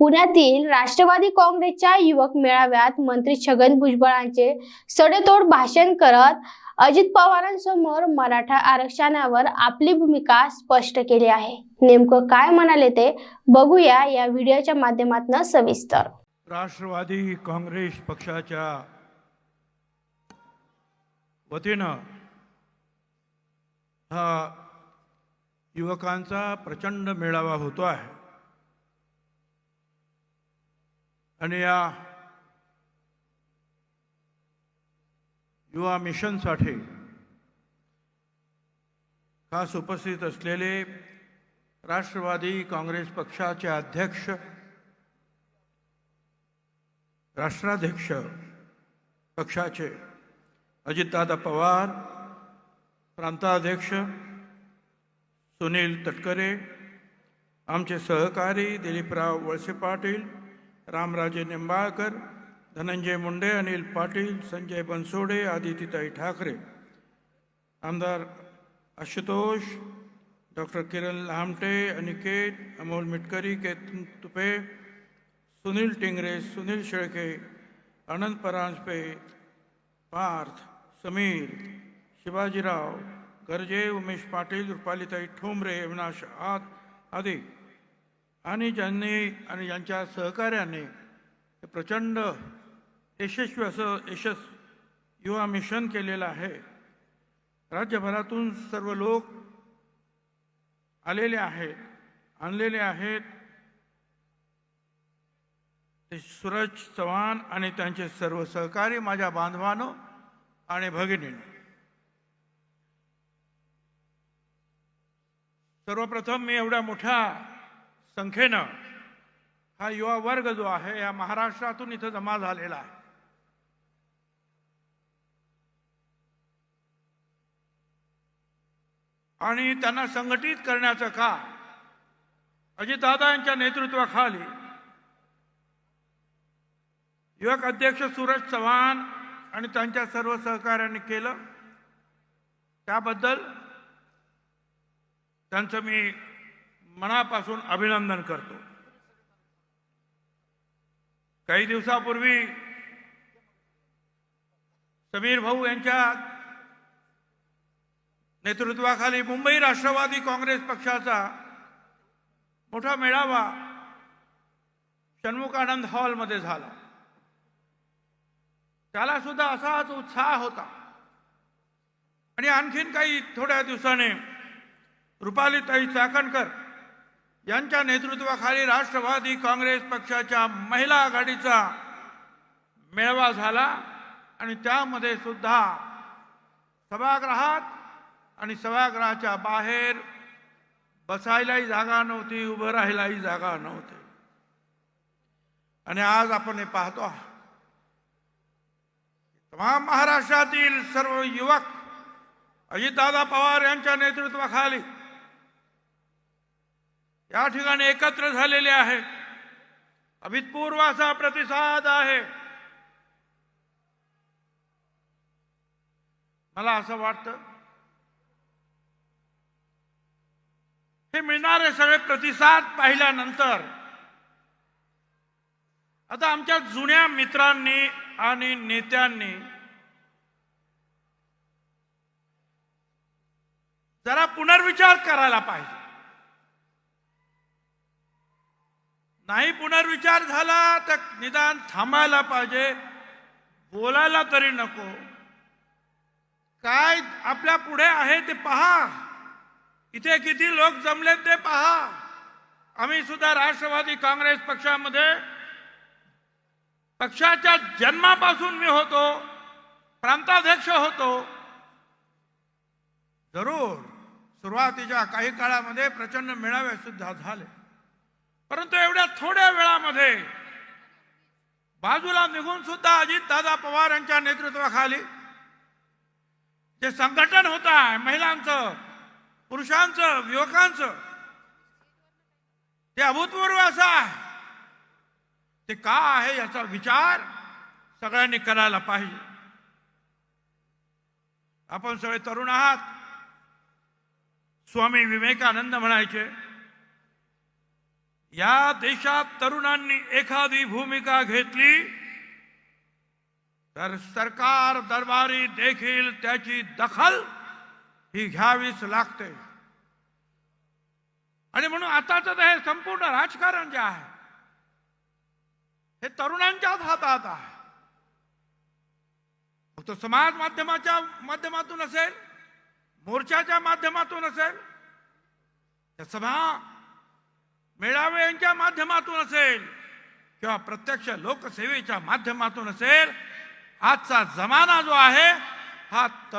पुण्यातील राष्ट्रवादी काँग्रेसच्या युवक मेळाव्यात मंत्री छगन भुजबळांचे सडेतोड भाषण करत अजित पवारांसमोर मराठा आरक्षणावर आपली भूमिका स्पष्ट केली आहे. नेमकं काय म्हणाले ते बघूया या व्हिडिओच्या माध्यमातून सविस्तर. राष्ट्रवादी काँग्रेस पक्षाच्या वतीनं हा युवकांचा प्रचंड मेळावा होतो आहे. आणि या युवा मिशनसाठी खास उपस्थित असलेले राष्ट्रवादी काँग्रेस पक्षाचे अध्यक्ष राष्ट्राध्यक्ष पक्षाचे अजितदादा पवार प्रांताध्यक्ष सुनील तटकरे आमचे सहकारी दिलीपराव वळसे पाटील रामराजे निंबाळकर धनंजय मुंडे अनिल पाटील संजय बनसोडे आदितीताई ठाकरे. आमदार आशुतोष डॉक्टर किरण लामटे अनिकेत अमोल मिटकरी केतन तुपे सुनील टिंगरे सुनील शेळके आनंद परांजपे पार्थ समीर शिवाजीराव गर्जे उमेश पाटील रुपालीताई ठोंबरे अविनाश आद आदी. आणि ज्यांनी आणि ज्यांच्या सहकार्याने प्रचंड यशस्वी असं यशस युवा मिशन केलेलं आहे राज्यभरातून सर्व लोक आलेले आहेत आणलेले आहेत. ते सूरज चव्हाण आणि त्यांचे सर्व सहकारी माझ्या बांधवानं आणि भगिनीनं. सर्वप्रथम मी एवढ्या मोठ्या संख्येनं हा युवा वर्ग जो आहे या महाराष्ट्रातून इथं जमा झालेला आहे. आणि त्यांना संघटित करण्याचं काम अजितदादा यांच्या नेतृत्वाखाली युवक अध्यक्ष सूरज चव्हाण आणि त्यांच्या सर्व सहकार्यांनी केलं. त्याबद्दल त्यांचं मी मनापासून अभिनंदन करतो. काही दिवसापूर्वी समीर भाऊ यांच्या नेतृत्वाखाली मुंबई राष्ट्रवादी काँग्रेस पक्षाचा मोठा मेळावा षण्मुखानंद हॉलमध्ये झाला. त्याला सुद्धा असाच उत्साह होता. आणि आणखीन काही थोड्या दिवसाने रुपालीताई चाकणकर यांच्या नेतृत्वाखाली राष्ट्रवादी काँग्रेस पक्षाच्या महिला आघाडीचा मेळावा झाला आणि त्यामध्ये सुद्धा सभागृहात आणि सभागृहाच्या बाहेर बसायलाही जागा नव्हती उभं राहायलाही जागा नव्हती. आणि आज आपण हे पाहतो तमाम महाराष्ट्रातील सर्व युवक अजितदादा पवार यांच्या नेतृत्वाखाली या ठिकाणी एकत्र झालेले आहेत. अभूतपूर्व असा प्रतिसाद आहे. मला असं वाटतं हे मिळणारे सगळे प्रतिसाद पाहिल्यानंतर आता आमच्या जुन्या मित्रांनी आणि नेत्यांनी जरा पुनर्विचार करायला पाहिजे. नाही पुनर्विचार झाला तर निदान थांबायला पाहिजे. बोलायला तरी नको. काय आपल्या पुढे आहे ते पहा. इथे किती लोक जमले ते पहा. आम्ही सुद्धा राष्ट्रवादी काँग्रेस पक्षामध्ये पक्षाच्या जन्मापासून मी होतो प्रांताध्यक्ष होतो. जरूर सुरुवातीच्या काही काळामध्ये प्रचंड मेळावे सुद्धा झाले. परंतु एवढ्या थोड्या वेळामध्ये बाजूला निघून सुद्धा अजित दादा पवार यांच्या नेतृत्वाखाली जे संघटन होत आहे महिलांचं पुरुषांचं युवकांचं ते अभूतपूर्व असं आहे. ते का आहे याचा विचार सगळ्यांनी करायला पाहिजे. आपण सगळे तरुण आहात. स्वामी विवेकानंद म्हणायचे या देशात तरुणांनी एखादी भूमिका घेतली तर सरकार दरबारी देखील त्याची दखल ही घ्यावीच लागते. आणि म्हणून आताच हे संपूर्ण राजकारण जे आहे हे तरुणांच्याच हातात आहे. फक्त समाज माध्यमाच्या माध्यमातून असेल मोर्चाच्या माध्यमातून असेल त्या सभा मेळावे यांच्या माध्यमातून असेल किंवा प्रत्यक्ष लोकसेवेच्या माध्यमातून असेल आजचा जमाना जो आहे हा तरुण